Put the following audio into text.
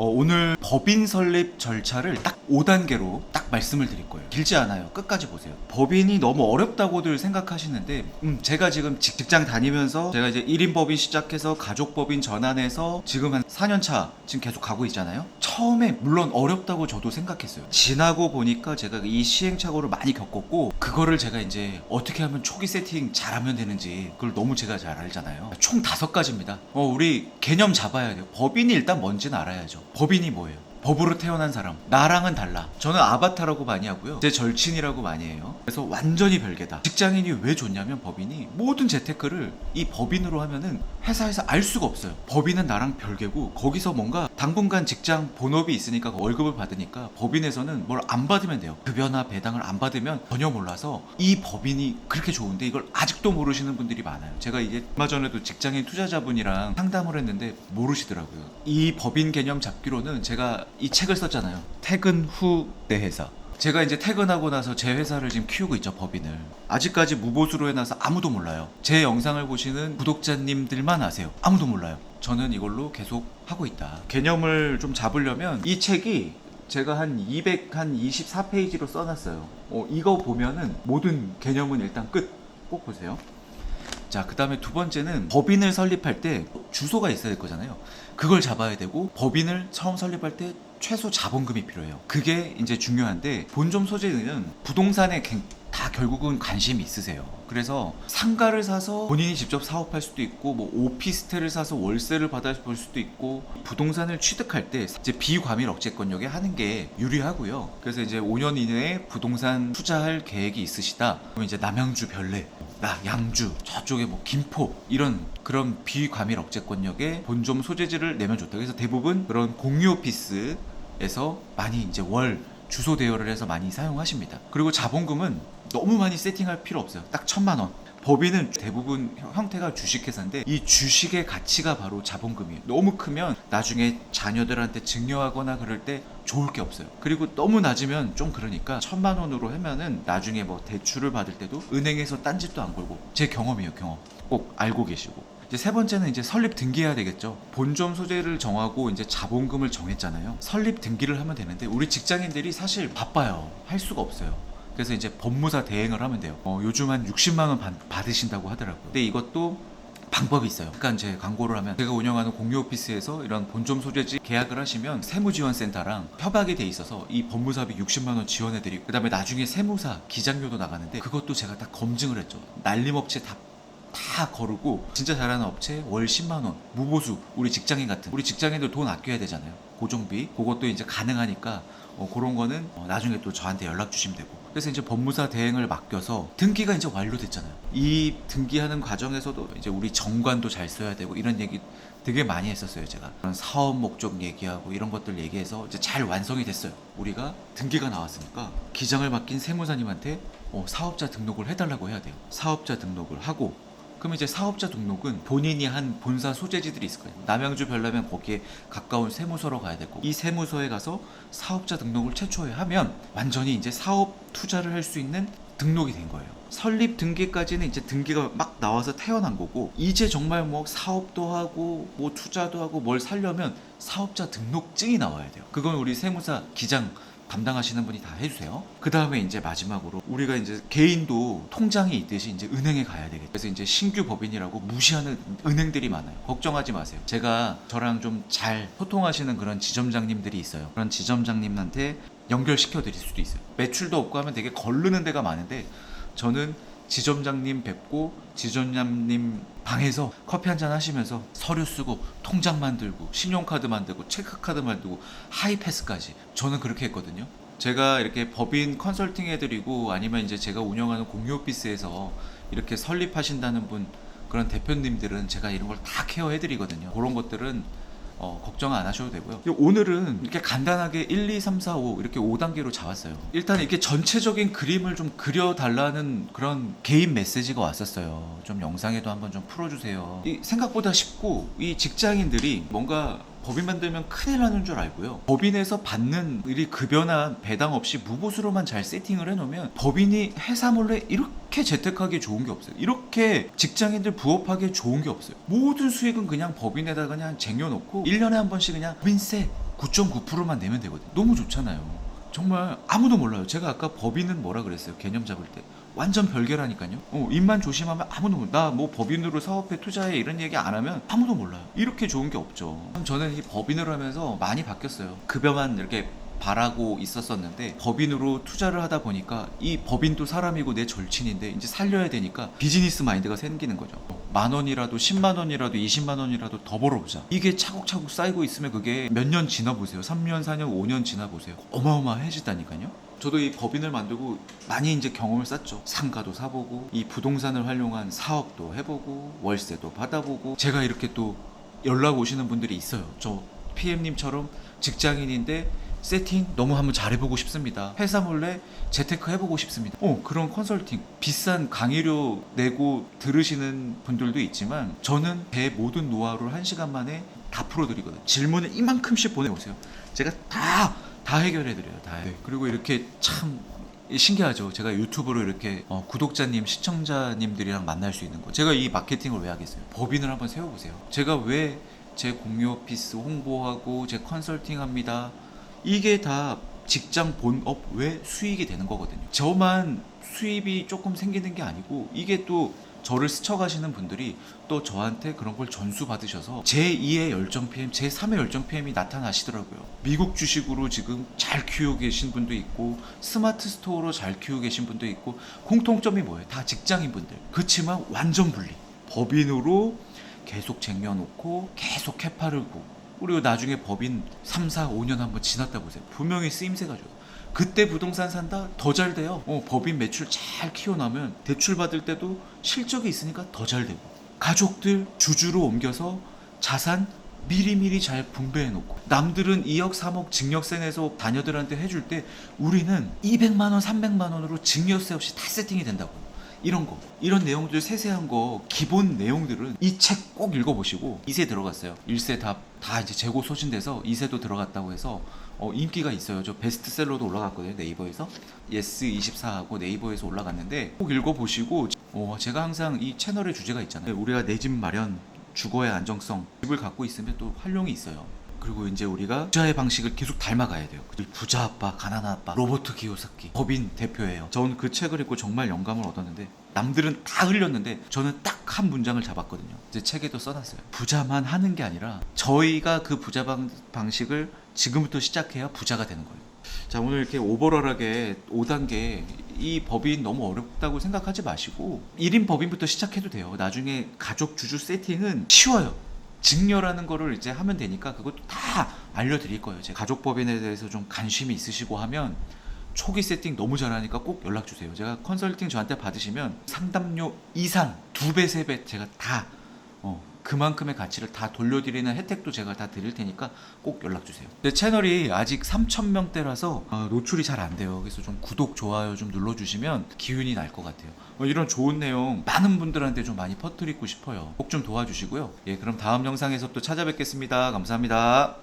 어, 오늘 법인 설립 절차를 딱 5단계로 딱 말씀을 드릴 거예요. 길지 않아요. 끝까지 보세요. 법인이 너무 어렵다고들 생각하시는데, 음, 제가 지금 직- 직장 다니면서 제가 이제 1인 법인 시작해서 가족 법인 전환해서 지금 한 4년 차 지금 계속 가고 있잖아요. 처음에 물론 어렵다고 저도 생각했어요. 지나고 보니까 제가 이 시행착오를 많이 겪었고, 그거를 제가 이제 어떻게 하면 초기 세팅 잘하면 되는지 그걸 너무 제가 잘 알잖아요. 총 다섯 가지입니다. 어, 우리 개념 잡아야 돼요. 법인이 일단 뭔지는 알아야죠. 법인이 뭐예요? 법으로 태어난 사람. 나랑은 달라. 저는 아바타라고 많이 하고요. 제 절친이라고 많이 해요. 그래서 완전히 별개다. 직장인이 왜 좋냐면 법인이 모든 재테크를 이 법인으로 하면은 회사에서 알 수가 없어요. 법인은 나랑 별개고 거기서 뭔가 당분간 직장 본업이 있으니까 월급을 받으니까 법인에서는 뭘 안 받으면 돼요. 급여나 배당을 안 받으면 전혀 몰라서 이 법인이 그렇게 좋은데 이걸 아직도 모르시는 분들이 많아요. 제가 이제 얼마 전에도 직장인 투자자분이랑 상담을 했는데 모르시더라고요. 이 법인 개념 잡기로는 제가 이 책을 썼잖아요. 퇴근 후 내 회사. 제가 이제 퇴근하고 나서 제 회사를 지금 키우고 있죠 법인을. 아직까지 무보수로 해놔서 아무도 몰라요. 제 영상을 보시는 구독자님들만 아세요. 아무도 몰라요. 저는 이걸로 계속 하고 있다. 개념을 좀 잡으려면 이 책이 제가 한 200, 한 24페이지로 써놨어요. 어, 이거 보면은 모든 개념은 일단 끝. 꼭 보세요 자, 그 다음에 두 번째는 법인을 설립할 때 주소가 있어야 될 거잖아요. 그걸 잡아야 되고, 법인을 처음 설립할 때 최소 자본금이 필요해요. 그게 이제 중요한데, 본점 소재는 부동산에 갱- 다 결국은 관심이 있으세요. 그래서 상가를 사서 본인이 직접 사업할 수도 있고, 뭐 오피스텔을 사서 월세를 받아볼 수도 있고, 부동산을 취득할 때 이제 비과밀 억제권역에 하는 게 유리하고요. 그래서 이제 5년 이내에 부동산 투자할 계획이 있으시다. 그럼 이제 남양주 별내, 나 양주 저쪽에 뭐 김포 이런 그런 비과밀 억제권역에 본점 소재지를 내면 좋다. 그래서 대부분 그런 공유 오피스에서 많이 이제 월 주소 대여를 해서 많이 사용하십니다. 그리고 자본금은 너무 많이 세팅할 필요 없어요. 딱 천만 원. 법인은 대부분 형- 형태가 주식회사인데 이 주식의 가치가 바로 자본금이에요. 너무 크면 나중에 자녀들한테 증여하거나 그럴 때 좋을 게 없어요. 그리고 너무 낮으면 좀 그러니까 천만 원으로 하면은 나중에 뭐 대출을 받을 때도 은행에서 딴짓도 안 걸고 제 경험이에요 경험. 꼭 알고 계시고. 이제 세 번째는 이제 설립 등기해야 되겠죠. 본점 소재를 정하고 이제 자본금을 정했잖아요. 설립 등기를 하면 되는데 우리 직장인들이 사실 바빠요. 할 수가 없어요. 그래서 이제 법무사 대행을 하면 돼요. 어, 요즘 한 60만 원 받- 받으신다고 하더라고요. 근데 이것도 방법이 있어요. 그러니까 이제 광고를 하면 제가 운영하는 공유 오피스에서 이런 본점 소재지 계약을 하시면 세무지원센터랑 협약이 돼 있어서 이 법무사비 60만 원 지원해드리고 그다음에 나중에 세무사 기장료도 나가는데 그것도 제가 다 검증을 했죠. 날림업체 다 다 거르고 진짜 잘하는 업체 월 10만 원 무보수 우리 직장인 같은. 우리 직장인들 돈 아껴야 되잖아요. 고정비. 그것도 이제 가능하니까 어, 그런 거는 어, 나중에 또 저한테 연락 주시면 되고. 그래서 이제 법무사 대행을 맡겨서 등기가 이제 완료됐잖아요. 이 등기하는 과정에서도 이제 우리 정관도 잘 써야 되고 이런 얘기 되게 많이 했었어요 제가. 그런 사업 목적 얘기하고 이런 것들 얘기해서 이제 잘 완성이 됐어요. 우리가 등기가 나왔으니까 기장을 맡긴 세무사님한테 어, 사업자 등록을 해달라고 해야 돼요. 사업자 등록을 하고 그럼 이제 사업자 등록은 본인이 한 본사 소재지들이 있을 거예요. 남양주 별라면 거기에 가까운 세무서로 가야 되고 이 세무서에 가서 사업자 등록을 최초에 하면 완전히 이제 사업 투자를 할 수 있는 등록이 된 거예요. 설립 등기까지는 이제 등기가 막 나와서 태어난 거고 이제 정말 뭐 사업도 하고 뭐 투자도 하고 뭘 살려면 사업자 등록증이 나와야 돼요. 그건 우리 세무사 기장 담당하시는 분이 다 해주세요. 그 다음에 이제 마지막으로 우리가 이제 개인도 통장이 있듯이 이제 은행에 가야 되겠죠. 그래서 이제 신규 법인이라고 무시하는 은행들이 많아요. 걱정하지 마세요. 제가 저랑 좀 잘 소통하시는 그런 지점장님들이 있어요. 그런 지점장님한테 연결시켜 드릴 수도 있어요. 매출도 없고 하면 되게 걸르는 데가 많은데 저는 지점장님 뵙고 지점장님 방에서 커피 한 잔 하시면서 서류 쓰고 통장 만들고 신용카드 만들고 체크카드 만들고 하이패스까지 저는 그렇게 했거든요. 제가 이렇게 법인 컨설팅 해드리고 아니면 이제 제가 운영하는 공유 오피스에서 이렇게 설립하신다는 분 그런 대표님들은 제가 이런 걸 다 케어해드리거든요. 그런 것들은 어, 걱정 안 하셔도 되고요. 오늘은 이렇게 간단하게 1, 2, 3, 4, 5 이렇게 5단계로 잡았어요. 일단 이렇게 전체적인 그림을 좀 그려달라는 그런 개인 메시지가 왔었어요. 좀 영상에도 한번 좀 풀어주세요. 이 생각보다 쉽고 이 직장인들이 뭔가 법인 만들면 큰일 나는 줄 알고요. 법인에서 받는 일이 급여나 배당 없이 무보수로만 잘 세팅을 해놓으면 법인이 회사 몰래 이렇게 재테크하기 좋은 게 없어요. 이렇게 직장인들 부업하기 좋은 게 없어요. 모든 수익은 그냥 법인에다 그냥 쟁여놓고 1년에 한 번씩 그냥 법인세 9.9%만 내면 되거든요. 너무 좋잖아요. 정말 아무도 몰라요. 제가 아까 법인은 뭐라 그랬어요? 개념 잡을 때. 완전 별개라니까요. 어, 입만 조심하면 아무도 몰라. 나뭐 법인으로 사업해 투자해 이런 얘기 안 하면 아무도 몰라요. 이렇게 좋은 게 없죠. 참 저는 이 법인으로 하면서 많이 바뀌었어요. 급여만 이렇게 바라고 있었었는데 법인으로 투자를 하다 보니까 이 법인도 사람이고 내 절친인데 이제 살려야 되니까 비즈니스 마인드가 생기는 거죠. 만 원이라도 10만 원이라도 20만 원이라도 더 벌어보자. 이게 차곡차곡 쌓이고 있으면 그게 몇 년 지나 보세요. 3년, 4년, 5년 지나 보세요. 어마어마해지다니까요. 저도 이 법인을 만들고 많이 이제 경험을 쌓죠. 상가도 사보고 이 부동산을 활용한 사업도 해보고 월세도 받아보고 제가 이렇게 또 연락 오시는 분들이 있어요. 저 PM님처럼 직장인인데 세팅 너무 한번 잘해보고 싶습니다. 회사 몰래 재테크 해보고 싶습니다. 어, 그런 컨설팅 비싼 강의료 내고 들으시는 분들도 있지만 저는 제 모든 노하우를 한 시간 만에 다 풀어드리거든요. 질문을 이만큼씩 보내오세요. 제가 다, 다 해결해드려요. 다. 네, 그리고 이렇게 참 신기하죠. 제가 유튜브로 이렇게 어, 구독자님, 시청자님들이랑 만날 수 있는 거. 제가 이 마케팅을 왜 하겠어요? 법인을 한번 세워보세요. 제가 왜 제 공유 오피스 홍보하고 제 컨설팅 합니다. 이게 다 직장 본업 외 수익이 되는 거거든요. 저만 수입이 조금 생기는 게 아니고 이게 또 저를 스쳐가시는 분들이 또 저한테 그런 걸 전수 받으셔서 제2의 열정 PM, 제3의 열정 PM이 나타나시더라고요. 미국 주식으로 지금 잘 키우고 계신 분도 있고 스마트 스토어로 잘 키우고 계신 분도 있고 공통점이 뭐예요? 다 직장인 분들. 그렇지만 완전 분리. 법인으로 계속 쟁여놓고 계속 캐파를 고 그리고 나중에 법인 3, 4, 5년 한번 지났다 보세요. 분명히 쓰임새가 줘요. 그때 부동산 산다 더 잘 돼요. 어, 법인 매출 잘 키워나면 대출 받을 때도 실적이 있으니까 더 잘 되고 가족들 주주로 옮겨서 자산 미리미리 잘 분배해 놓고 남들은 2억 3억 증여세 내서 자녀들한테 해줄 때 우리는 200만 원 300만 원으로 증여세 없이 다 세팅이 된다고 이런 거 이런 내용들 세세한 거 기본 내용들은 이 책 꼭 읽어보시고 2세 들어갔어요. 1세 다, 다 이제 재고 소진돼서 2세도 들어갔다고 해서 어, 인기가 있어요. 저 베스트셀러도 올라갔거든요 네이버에서. 예스24하고 네이버에서 올라갔는데 꼭 읽어보시고 어, 제가 항상 이 채널의 주제가 있잖아요. 우리가 내 집 마련 주거의 안정성 집을 갖고 있으면 또 활용이 있어요 그리고 이제 우리가 부자의 방식을 계속 닮아가야 돼요. 부자 아빠, 가난한 아빠, 로버트 기요사키 법인 대표예요. 저는 그 책을 읽고 정말 영감을 얻었는데 남들은 다 흘렸는데 저는 딱 한 문장을 잡았거든요. 이제 책에도 써놨어요. 부자만 하는 게 아니라 저희가 그 부자 방, 방식을 지금부터 시작해야 부자가 되는 거예요. 자 오늘 이렇게 오버럴하게 5단계 이 법인 너무 어렵다고 생각하지 마시고 1인 법인부터 시작해도 돼요. 나중에 가족 주주 세팅은 쉬워요. 증여라는 거를 이제 하면 되니까 그것도 다 알려드릴 거예요. 제 가족 법인에 대해서 좀 관심이 있으시고 하면 초기 세팅 너무 잘하니까 꼭 연락 주세요. 제가 컨설팅 저한테 받으시면 상담료 이상 두 배, 세 배 제가 다 어, 그만큼의 가치를 다 돌려드리는 혜택도 제가 다 드릴 테니까 꼭 연락 주세요. 내 채널이 아직 3,000명대라서 어, 노출이 잘 안 돼요. 그래서 좀 구독, 좋아요 좀 눌러주시면 기운이 날 것 같아요. 어, 이런 좋은 내용 많은 분들한테 좀 많이 퍼뜨리고 싶어요. 꼭 좀 도와주시고요. 예, 그럼 다음 영상에서 또 찾아뵙겠습니다. 감사합니다.